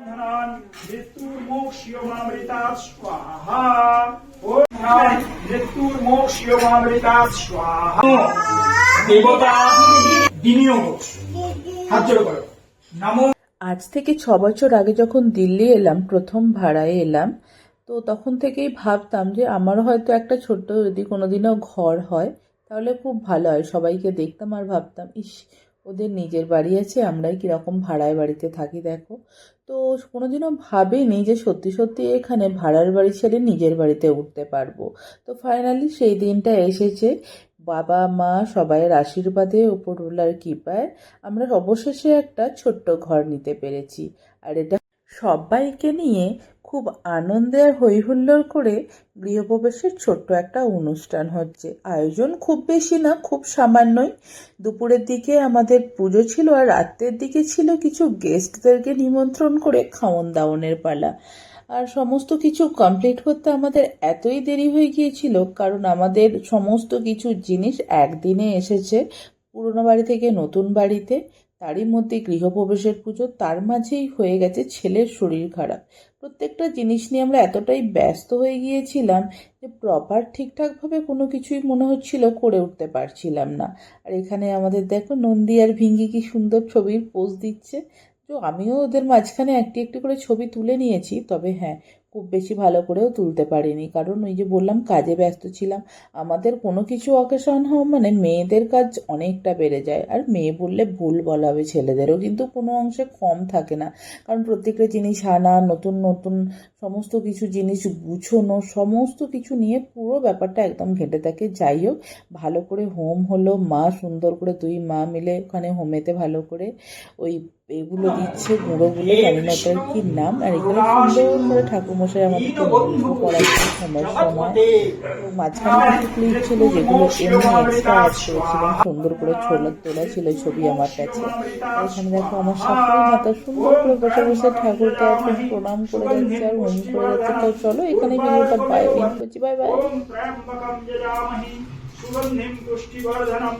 বন্ধনান মৃত্যুর্মোক্ষ্যমামৃতাৎ স্বাহা। ওম ধান মৃত্যুর্মোক্ষ্যমামৃতাৎ স্বাহা। দেবতা বিনিয়োগ হাত জোড় করো। নমো। আজ থেকে ছ বছর আগে যখন দিল্লি এলাম, প্রথম ভাড়ায় এলাম, তো তখন থেকেই ভাবতাম যে আমারও হয়তো একটা ছোট্ট যদি কোনোদিনও ঘর হয়, তাহলে খুব ভালো হয়। সবাইকে দেখতাম আর ভাবতাম, ইস ওদের নিজের বাড়ি আছে, আমরাই কীরকম ভাড়ায় বাড়িতে থাকি, দেখো। তো কোনো দিনও ভাবিনি যে সত্যি সত্যি এখানে ভাড়ার বাড়ি ছেড়ে নিজের বাড়িতে উঠতে পারব। তো ফাইনালি সেই দিনটা এসেছে, বাবা, মা সবাইয়ের আশীর্বাদে উপরওয়ালার কৃপায় আমরা অবশেষে একটা ছোট্ট ঘর নিতে পেরেছি। আর এটা সবাইকে নিয়ে খুব আনন্দে হৈহুল্লোড় করে গৃহপ্রবেশের ছোট্ট একটা অনুষ্ঠান হচ্ছে। আয়োজন খুব বেশি না, খুব সামান্যই। দুপুরের দিকে আমাদের পুজো ছিল আর রাত্রের দিকে ছিল কিছু গেস্টদেরকে নিমন্ত্রণ করে খাওয়ন দাওয়ানের পালা। আর সমস্ত কিছু কমপ্লিট করতে আমাদের এতই দেরি হয়ে গিয়েছিল, কারণ আমাদের সমস্ত কিছু জিনিস একদিনে এসেছে। পুরনো বাড়ি থেকে নতুন বাড়িতে। তারই মধ্যে গৃহপ্রবেশের পুজো তার মাঝেই হয়ে গেছে ছেলের শরীর খারাপ। প্রত্যেকটা জিনিস নিয়ে আমরা এতটাই ব্যস্ত হয়ে গিয়েছিলাম যে প্রপার ঠিকঠাকভাবে কোনো কিছুই মনে হচ্ছিল করে উঠতে পারছিলাম না। আর এখানে আমাদের দেখো নন্দী আর ভিঙ্গি কি সুন্দর ছবির পোজ দিচ্ছে। তো আমিও ওদের মাঝখানে একটি একটি করে ছবি তুলে নিয়েছি, তবে হ্যাঁ খুব বেশি ভালো করেও তুলতে পারিনি। কারণ ওই যে বললাম, কাজে ব্যস্ত ছিলাম। আমাদের কোনো কিছু অকেশন হওয়া মানে মেয়েদের কাজ অনেকটা বেড়ে যায়। আর মেয়ে বললে ভুল বলা হবে ছেলেদেরও। কিন্তু কোনো অংশে কম থাকে না। কারণ প্রত্যেকটা জিনিস আনা, নতুন নতুন সমস্ত কিছু জিনিস গুছোনো, সমস্ত কিছু নিয়ে পুরো ব্যাপারটা একদম ঘেঁটে থাকে। যাই হোক, ভালো করে হোম হলো। মা সুন্দর করে দুই মা মিলে ওখানে হোমেতে ভালো করে ওই এগুলো দিচ্ছে, গুঁড়োগুলো জানি না কি নাম। আর এখানে সুন্দর করে ঠাকুরমশাই আমাদেরকে সময় সময় মাঝখানে কিছু ক্লিপ ছিল যেগুলো এমনি এক্সট্রা অ্যাড করেছিলাম সুন্দর করে ছোলা তোলা ছিল ছবি আমার কাছে। এখানে দেখো আমার শাশুড়ি মাতা সুন্দর করে বসে বসে ঠাকুরকে এখন প্রণাম করে যাচ্ছে আর হোম করে যাচ্ছে। তো চলো এখানে ভিডিওটা বাই করছি বাই বাই। সুগন্ধিম পুষ্টিবর্ধনম।